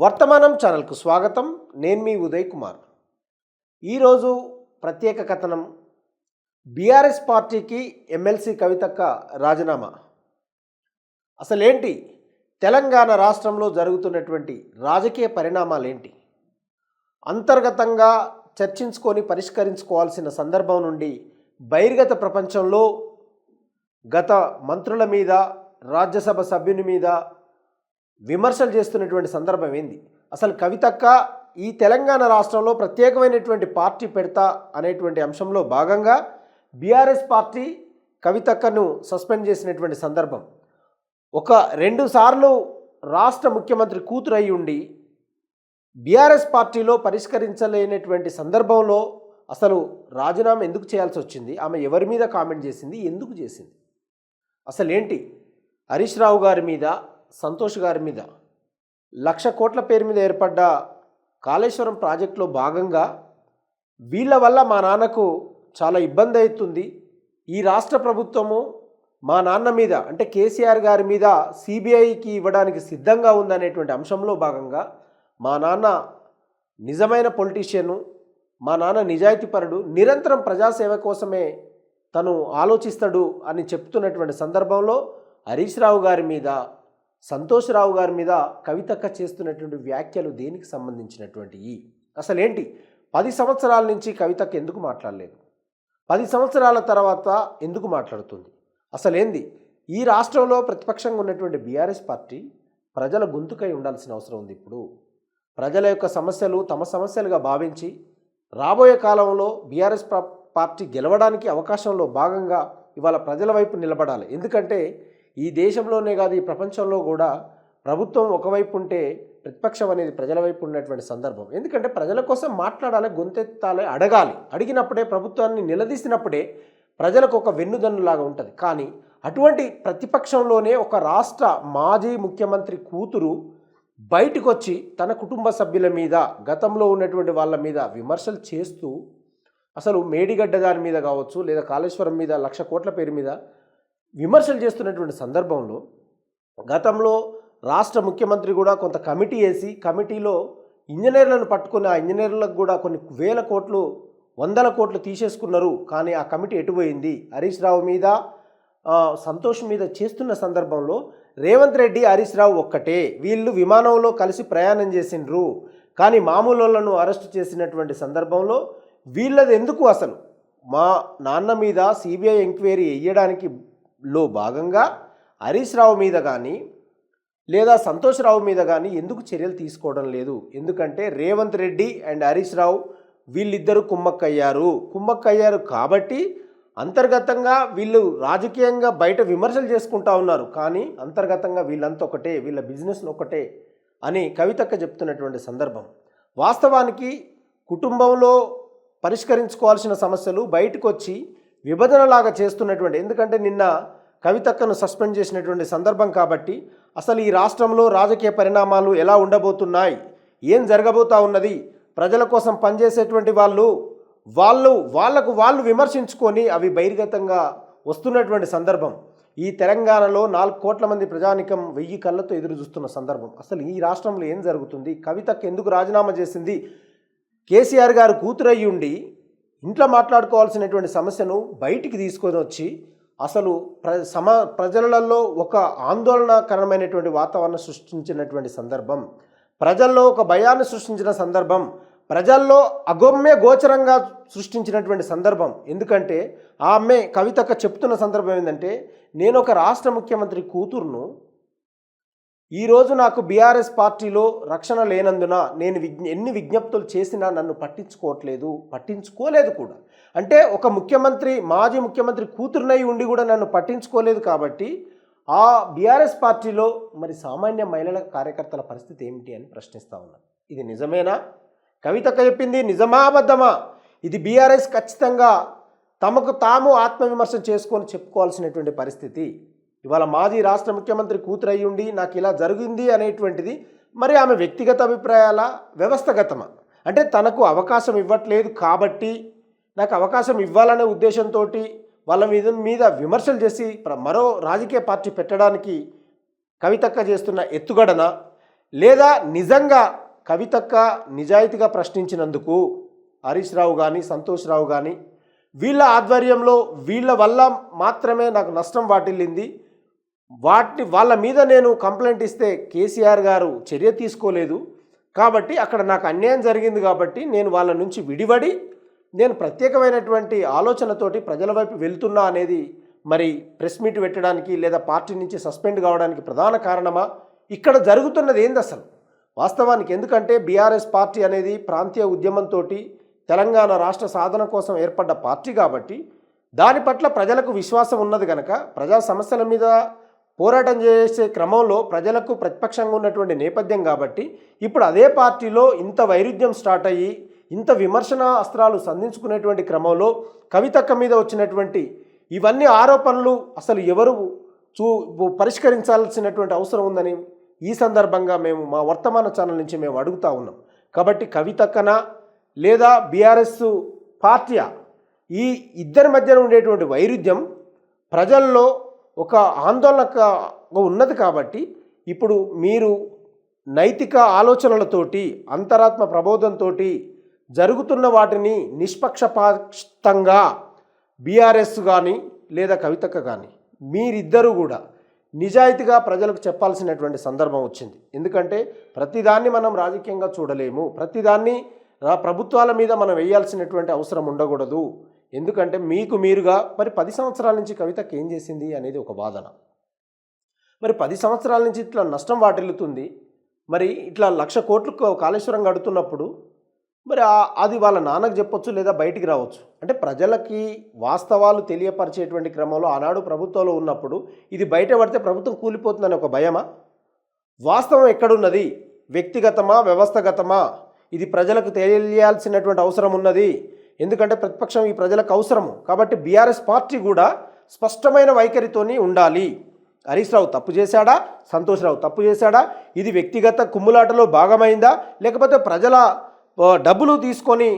వర్తమానం ఛానల్కు స్వాగతం. నేను మీ ఉదయ్ కుమార్. ఈరోజు ప్రత్యేక కథనం బీఆర్ఎస్ పార్టీకి ఎమ్మెల్సీ కవితక్క రాజీనామా. అసలేంటి? తెలంగాణ రాష్ట్రంలో జరుగుతున్నటువంటి రాజకీయ పరిణామాలేంటి? అంతర్గతంగా చర్చించుకొని పరిష్కరించుకోవాల్సిన సందర్భం నుండి బహిర్గత ప్రపంచంలో గత మంత్రుల మీద రాజ్యసభ సభ్యుని మీద విమర్శలు చేస్తున్నటువంటి సందర్భం ఏంది? అసలు కవితక్క ఈ తెలంగాణ రాష్ట్రంలో ప్రత్యేకమైనటువంటి పార్టీ పెడతా అనేటువంటి అంశంలో భాగంగా బీఆర్ఎస్ పార్టీ కవితక్కను సస్పెండ్ చేసినటువంటి సందర్భం. ఒక రెండు సార్లు రాష్ట్ర ముఖ్యమంత్రి కూతురు అయి ఉండి బీఆర్ఎస్ పార్టీలో పరిష్కరించలేనటువంటి సందర్భంలో అసలు రాజీనామా ఎందుకు చేయాల్సి వచ్చింది? ఆమె ఎవరి మీద కామెంట్ చేసింది? ఎందుకు చేసింది? అసలు ఏంటి హరీష్ రావు గారి మీద సంతోష్ గారి మీద. లక్ష కోట్ల పేరు మీద ఏర్పడ్డ కాళేశ్వరం ప్రాజెక్టులో భాగంగా వీళ్ళ వల్ల మా నాన్నకు చాలా ఇబ్బంది అవుతుంది. ఈ రాష్ట్ర ప్రభుత్వము మా నాన్న మీద అంటే కేసీఆర్ గారి మీద సిబిఐకి ఇవ్వడానికి సిద్ధంగా ఉందనేటువంటి అంశంలో భాగంగా మా నాన్న నిజమైన పొలిటీషియను మా నాన్న నిజాయితీపరుడు నిరంతరం ప్రజాసేవ కోసమే తను ఆలోచిస్తాడు అని చెప్తున్నటువంటి సందర్భంలో హరీష్ రావు గారి మీద సంతోష్ రావు గారి మీద కవితక్క చేస్తున్నటువంటి వ్యాఖ్యలు దేనికి సంబంధించినటువంటివి అసలేంటి? పది సంవత్సరాల నుంచి కవితక్క ఎందుకు మాట్లాడలేదు? పది సంవత్సరాల తర్వాత ఎందుకు మాట్లాడుతుంది? అసలేంది? ఈ రాష్ట్రంలో ప్రతిపక్షంగా ఉన్నటువంటి బీఆర్ఎస్ పార్టీ ప్రజల గొంతుకై ఉండాల్సిన అవసరం ఉంది ఇప్పుడు. ప్రజల యొక్క సమస్యలు తమ సమస్యలుగా భావించి రాబోయే కాలంలో బీఆర్ఎస్ పార్టీ గెలవడానికి అవకాశంలో భాగంగా ఇవాళ ప్రజల వైపు నిలబడాలి. ఎందుకంటే ఈ దేశంలోనే కాదు ఈ ప్రపంచంలో కూడా ప్రభుత్వం ఒకవైపు ఉంటే ప్రతిపక్షం అనేది ప్రజల వైపు ఉన్నటువంటి సందర్భం. ఎందుకంటే ప్రజల కోసం మాట్లాడాలి గొంతెత్తాలి అడగాలి. అడిగినప్పుడే ప్రభుత్వాన్ని నిలదీసినప్పుడే ప్రజలకు ఒక వెన్నుదన్నులాగా ఉంటుంది. కానీ అటువంటి ప్రతిపక్షంలోనే ఒక రాష్ట్ర మాజీ ముఖ్యమంత్రి కూతురు బయటకు వచ్చి తన కుటుంబ సభ్యుల మీద గతంలో ఉన్నటువంటి వాళ్ళ మీద విమర్శలు చేస్తూ అసలు మేడిగడ్డ దాని మీద కావచ్చు లేదా కాళేశ్వరం మీద లక్ష కోట్ల పేరు మీద విమర్శలు చేస్తున్నటువంటి సందర్భంలో గతంలో రాష్ట్ర ముఖ్యమంత్రి కూడా కొంత కమిటీ వేసి కమిటీలో ఇంజనీర్లను పట్టుకుని ఆ ఇంజనీర్లకు కూడా కొన్ని వేల కోట్లు వందల కోట్లు తీసేసుకున్నారు. కానీ ఆ కమిటీ ఎటుపోయింది? హరీష్ రావు మీద సంతోష్ మీద చేస్తున్న సందర్భంలో రేవంత్ రెడ్డి హరీష్ రావు ఒక్కటే. వీళ్ళు విమానంలో కలిసి ప్రయాణం చేసిండ్రు. కానీ మామూలు వాళ్ళను అరెస్ట్ చేసినటువంటి సందర్భంలో వీళ్ళది ఎందుకు అసలు? మా నాన్న మీద సిబిఐ ఎంక్వైరీ వేయడానికి లో భాగంగా హరీష్ రావు మీద కానీ లేదా సంతోష్ రావు మీద కానీ ఎందుకు చర్యలు తీసుకోవడం లేదు? ఎందుకంటే రేవంత్ రెడ్డి అండ్ హరీష్ రావు వీళ్ళిద్దరూ కుమ్మక్కయ్యారు. కుమ్మక్కయ్యారు కాబట్టి అంతర్గతంగా వీళ్ళు రాజకీయంగా బయట విమర్శలు చేసుకుంటా ఉన్నారు. కానీ అంతర్గతంగా వీళ్ళంతా ఒకటే వీళ్ళ బిజినెస్ ఒకటే అని కవితక్క చెప్తున్నటువంటి సందర్భం. వాస్తవానికి కుటుంబంలో పరిష్కరించుకోవాల్సిన సమస్యలు బయటకు వచ్చి విభజనలాగా చేస్తున్నటువంటి ఎందుకంటే నిన్న కవితక్కను సస్పెండ్ చేసినటువంటి సందర్భం కాబట్టి అసలు ఈ రాష్ట్రంలో రాజకీయ పరిణామాలు ఎలా ఉండబోతున్నాయి? ఏం జరగబోతా ఉన్నది? ప్రజల కోసం పనిచేసేటువంటి వాళ్ళు వాళ్ళు వాళ్ళకు వాళ్ళు విమర్శించుకొని అవి బహిర్గతంగా వస్తున్నటువంటి సందర్భం. ఈ తెలంగాణలో నాలుగు కోట్ల మంది ప్రజానికం వెయ్యి కళ్ళతో ఎదురు చూస్తున్న సందర్భం. అసలు ఈ రాష్ట్రంలో ఏం జరుగుతుంది? కవితకు ఎందుకు రాజీనామా చేసింది? కేసీఆర్ గారు కూతురయ్యుండి ఇంట్లో మాట్లాడుకోవాల్సినటువంటి సమస్యను బయటికి తీసుకొని వచ్చి అసలు ప్ర సమ ప్రజలలో ఒక ఆందోళనకరమైనటువంటి వాతావరణం సృష్టించినటువంటి సందర్భం ప్రజల్లో ఒక భయాన్ని సృష్టించిన సందర్భం ప్రజల్లో అగమ్య గోచరంగా సృష్టించినటువంటి సందర్భం. ఎందుకంటే ఆమె కవితక చెప్తున్న సందర్భం ఏంటంటే నేను ఒక రాష్ట్ర ముఖ్యమంత్రి కూతురును ఈరోజు నాకు బీఆర్ఎస్ పార్టీలో రక్షణ లేనందున నేను విజ్ఞ ఎన్ని విజ్ఞప్తులు చేసినా నన్ను పట్టించుకోవట్లేదు పట్టించుకోలేదు కూడా. అంటే ఒక ముఖ్యమంత్రి మాజీ ముఖ్యమంత్రి కూతురునై ఉండి కూడా నన్ను పట్టించుకోలేదు కాబట్టి ఆ బీఆర్ఎస్ పార్టీలో మరి సామాన్య మహిళల కార్యకర్తల పరిస్థితి ఏమిటి అని ప్రశ్నిస్తా ఉన్నాను ఇది నిజమేనా? కవిత చెప్పింది నిజమా అబద్ధమా? ఇది బీఆర్ఎస్ ఖచ్చితంగా తమకు తాము ఆత్మవిమర్శ చేసుకొని చెప్పుకోవాల్సినటువంటి పరిస్థితి. ఇవాళ మాజీ రాష్ట్ర ముఖ్యమంత్రి కూతురయ్యుండి నాకు ఇలా జరిగింది అనేటువంటిది మరి ఆమె వ్యక్తిగత అభిప్రాయాల వ్యవస్థగతమా? అంటే తనకు అవకాశం ఇవ్వట్లేదు కాబట్టి నాకు అవకాశం ఇవ్వాలనే ఉద్దేశంతో వాళ్ళ మీద మీద విమర్శలు చేసి మరో రాజకీయ పార్టీ పెట్టడానికి కవితక్క చేస్తున్న ఎత్తుగడన లేదా నిజంగా కవితక్క నిజాయితీగా ప్రశ్నించినందుకు హరీష్ రావు కానీ సంతోష్ రావు కానీ వీళ్ళ ఆధ్వర్యంలో వీళ్ళ వల్ల మాత్రమే నాకు నష్టం వాటిల్లింది. వాటిని వాళ్ళ మీద నేను కంప్లైంట్ ఇస్తే కేసీఆర్ గారు చర్య తీసుకోలేదు. కాబట్టి అక్కడ నాకు అన్యాయం జరిగింది కాబట్టి నేను వాళ్ళ నుంచి విడివడి నేను ప్రత్యేకమైనటువంటి ఆలోచనతోటి ప్రజల వైపు వెళ్తున్నా అనేది మరి ప్రెస్ మీట్ పెట్టడానికి లేదా పార్టీ నుంచి సస్పెండ్ కావడానికి ప్రధాన కారణమా? ఇక్కడ జరుగుతున్నది ఏంది అసలు? వాస్తవానికి ఎందుకంటే బీఆర్ఎస్ పార్టీ అనేది ప్రాంతీయ ఉద్యమంతో తెలంగాణ రాష్ట్ర సాధన కోసం ఏర్పడ్డ పార్టీ కాబట్టి దాని పట్ల ప్రజలకు విశ్వాసం ఉన్నది కనుక ప్రజా సమస్యల మీద పోరాటం చేసే క్రమంలో ప్రజలకు ప్రతిపక్షంగా ఉన్నటువంటి నేపథ్యం కాబట్టి ఇప్పుడు అదే పార్టీలో ఇంత వైరుధ్యం స్టార్ట్ అయ్యి ఇంత విమర్శన అస్త్రాలు సంధించుకునేటువంటి క్రమంలో కవితక్క మీద వచ్చినటువంటి ఇవన్నీ ఆరోపణలు అసలు ఎవరు చూ పరిష్కరించాల్సినటువంటి అవసరం ఉందని ఈ సందర్భంగా మేము మా వర్తమాన ఛానల్ నుంచి మేము అడుగుతా ఉన్నాం. కాబట్టి కవితక్కన లేదా బీఆర్ఎస్ పార్టీయా ఈ ఇద్దరి మధ్యన ఉండేటువంటి వైరుధ్యం ప్రజల్లో ఒక ఆందోళనగా ఉన్నది కాబట్టి ఇప్పుడు మీరు నైతిక ఆలోచనలతోటి అంతరాత్మ ప్రబోధంతో జరుగుతున్న వాటిని నిష్పక్షపాతంగా బీఆర్ఎస్ కానీ లేదా కవితక్క కానీ మీరిద్దరూ కూడా నిజాయితీగా ప్రజలకు చెప్పాల్సినటువంటి సందర్భం వచ్చింది. ఎందుకంటే ప్రతిదాన్ని మనం రాజకీయంగా చూడలేము. ప్రతిదాన్ని ప్రభుత్వాల మీద మనం వేయాల్సినటువంటి అవసరం ఉండకూడదు. ఎందుకంటే మీకు మీరుగా మరి పది సంవత్సరాల నుంచి కవితకి ఏం చేసింది అనేది ఒక వాదన. మరి పది సంవత్సరాల నుంచి ఇట్లా నష్టం వాటిల్లుతుంది. మరి ఇట్లా లక్ష కోట్లు కాళేశ్వరం కడుతున్నప్పుడు మరి అది వాళ్ళ నాన్నకు చెప్పొచ్చు లేదా బయటికి రావచ్చు. అంటే ప్రజలకి వాస్తవాలు తెలియపరిచేటువంటి క్రమంలో ఆనాడు ప్రభుత్వంలో ఉన్నప్పుడు ఇది బయట పడితే ప్రభుత్వం కూలిపోతుందని ఒక భయమా? వాస్తవం ఎక్కడున్నది? వ్యక్తిగతమా? వ్యవస్థగతమా? ఇది ప్రజలకు తెలియాల్సినటువంటి అవసరం ఉన్నది. ఎందుకంటే ప్రతిపక్షం ఈ ప్రజలకు అవసరము. కాబట్టి బీఆర్ఎస్ పార్టీ కూడా స్పష్టమైన వైఖరితోని ఉండాలి. హరీష్ రావు తప్పు చేశాడా? సంతోష్ రావు తప్పు చేశాడా? ఇది వ్యక్తిగత కుమ్ములాటలో భాగమైందా? లేకపోతే ప్రజల డబ్బులు తీసుకొని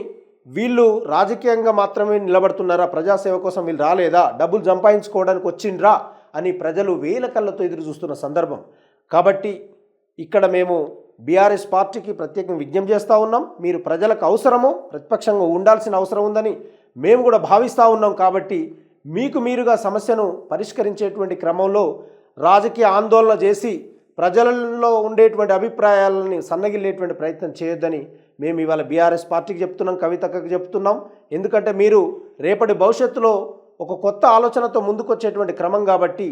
వీళ్ళు రాజకీయంగా మాత్రమే నిలబడుతున్నారా? ప్రజాసేవ కోసం వీళ్ళు రాలేదా? డబ్బులు సంపాదించుకోవడానికి వచ్చిండ్రా? అని ప్రజలు వేల కళ్ళతో ఎదురు చూస్తున్న సందర్భం. కాబట్టి ఇక్కడ మేము బీఆర్ఎస్ పార్టీకి ప్రత్యేకంగా విజ్ఞప్తి చేస్తూ ఉన్నాం. మీరు ప్రజలకు అవసరము ప్రతిపక్షంగా ఉండాల్సిన అవసరం ఉందని మేము కూడా భావిస్తూ ఉన్నాం కాబట్టి మీకు మీరుగా సమస్యను పరిష్కరించేటువంటి క్రమంలో రాజకీయ ఆందోళన చేసి ప్రజలలో ఉండేటువంటి అభిప్రాయాలని సన్నగిల్లేటువంటి ప్రయత్నం చేయొద్దని మేము ఇవాళ బీఆర్ఎస్ పార్టీకి చెప్తున్నాం కవితకు చెప్తున్నాం. ఎందుకంటే మీరు రేపటి భవిష్యత్తులో ఒక కొత్త ఆలోచనతో ముందుకొచ్చేటువంటి క్రమం కాబట్టి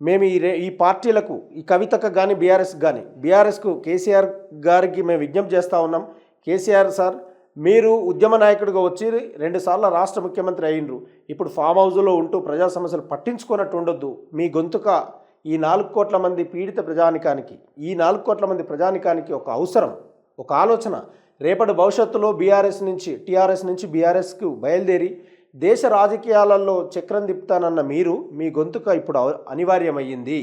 మేము ఈ రే ఈ పార్టీలకు ఈ కవితకు కానీ బీఆర్ఎస్ కానీ బీఆర్ఎస్కు కేసీఆర్ గారికి మేము విజ్ఞప్తి చేస్తూ ఉన్నాం. కేసీఆర్ సార్ మీరు ఉద్యమ నాయకుడిగా వచ్చి రెండుసార్లు రాష్ట్ర ముఖ్యమంత్రి అయినరు ఇప్పుడు ఫామ్ హౌస్లో ఉంటూ ప్రజా సమస్యలు పట్టించుకున్నట్టు ఉండొద్దు. మీ గొంతుక ఈ నాలుగు కోట్ల మంది పీడిత ప్రజానికానికి ఈ నాలుగు కోట్ల మంది ప్రజానికానికి ఒక అవసరం ఒక ఆలోచన. రేపటి భవిష్యత్తులో బీఆర్ఎస్ నుంచి టీఆర్ఎస్ నుంచి బీఆర్ఎస్కు బయలుదేరి దేశ రాజకీయాలలో చక్రం తిప్పుతానన్న మీరు మీ గొంతుక ఇప్పుడు అనివార్యమయ్యింది.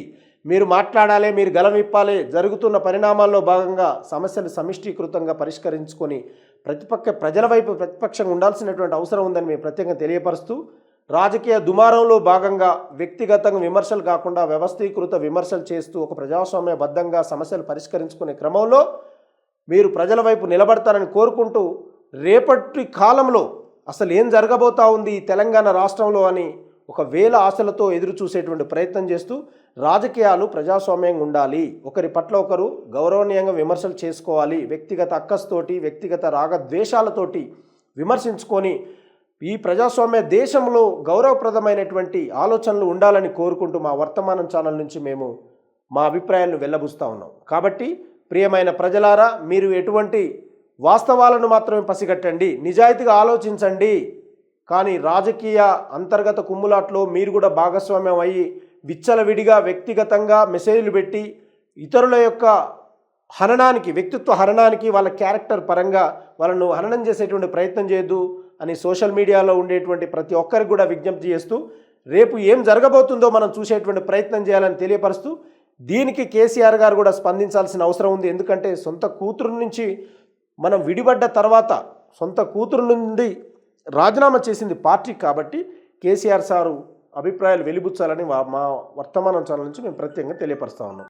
మీరు మాట్లాడాలి మీరు గలమిప్పాలి జరుగుతున్న పరిణామాల్లో భాగంగా సమస్యలు సమిష్టీకృతంగా పరిష్కరించుకొని ప్రతిపక్ష ప్రజల వైపు ప్రతిపక్షంగా ఉండాల్సినటువంటి అవసరం ఉందని మేము ప్రత్యేకంగా తెలియపరుస్తూ రాజకీయ దుమారంలో భాగంగా వ్యక్తిగతంగా విమర్శలు కాకుండా వ్యవస్థీకృత విమర్శలు చేస్తూ ఒక ప్రజాస్వామ్యబద్ధంగా సమస్యలు పరిష్కరించుకునే క్రమంలో మీరు ప్రజల వైపు నిలబడతారని కోరుకుంటూ రేపటి కాలంలో అసలు ఏం జరగబోతా ఉంది తెలంగాణ రాష్ట్రంలో అని ఒక వేల ఆశలతో ఎదురు చూసేటువంటి ప్రయత్నం చేస్తూ రాజకీయాలు ప్రజాస్వామ్యంగా ఉండాలి. ఒకరి పట్ల ఒకరు గౌరవనీయంగా విమర్శలు చేసుకోవాలి. వ్యక్తిగత అక్కస్తోటి వ్యక్తిగత రాగద్వేషాలతోటి విమర్శించుకొని ఈ ప్రజాస్వామ్య దేశంలో గౌరవప్రదమైనటువంటి ఆలోచనలు ఉండాలని కోరుకుంటూ మా వర్తమానం ఛానల్ నుంచి మేము మా అభిప్రాయాలను వెళ్ళబుస్తూ ఉన్నాం. కాబట్టి ప్రియమైన ప్రజలారా మీరు ఎటువంటి వాస్తవాలను మాత్రమే పసిగట్టండి. నిజాయితీగా ఆలోచించండి. కానీ రాజకీయ అంతర్గత కుమ్ములాట్లో మీరు కూడా భాగస్వామ్యం అయ్యి విచ్చలవిడిగా వ్యక్తిగతంగా మెసేజ్లు పెట్టి ఇతరుల యొక్క హననానికి వ్యక్తిత్వ హననానికి వాళ్ళ క్యారెక్టర్ పరంగా వాళ్ళను హననం చేసేటువంటి ప్రయత్నం చేయొద్దు అని సోషల్ మీడియాలో ఉండేటువంటి ప్రతి ఒక్కరికి కూడా విజ్ఞప్తి చేస్తూ రేపు ఏం జరగబోతుందో మనం చూసేటువంటి ప్రయత్నం చేయాలని తెలియపరుస్తూ దీనికి కేసీఆర్ గారు కూడా స్పందించాల్సిన అవసరం ఉంది. ఎందుకంటే సొంత కూతురు నుంచి మనం విడిపడ్డ తర్వాత సొంత కూతురు నుండి రాజీనామా చేసింది పార్టీ కాబట్టి కేసీఆర్ సారు అభిప్రాయాలు వెలిబుచ్చాలని మా వర్తమానం ఛానల్ నుంచి మేము ప్రత్యేకంగా తెలియపరుస్తా ఉన్నాం.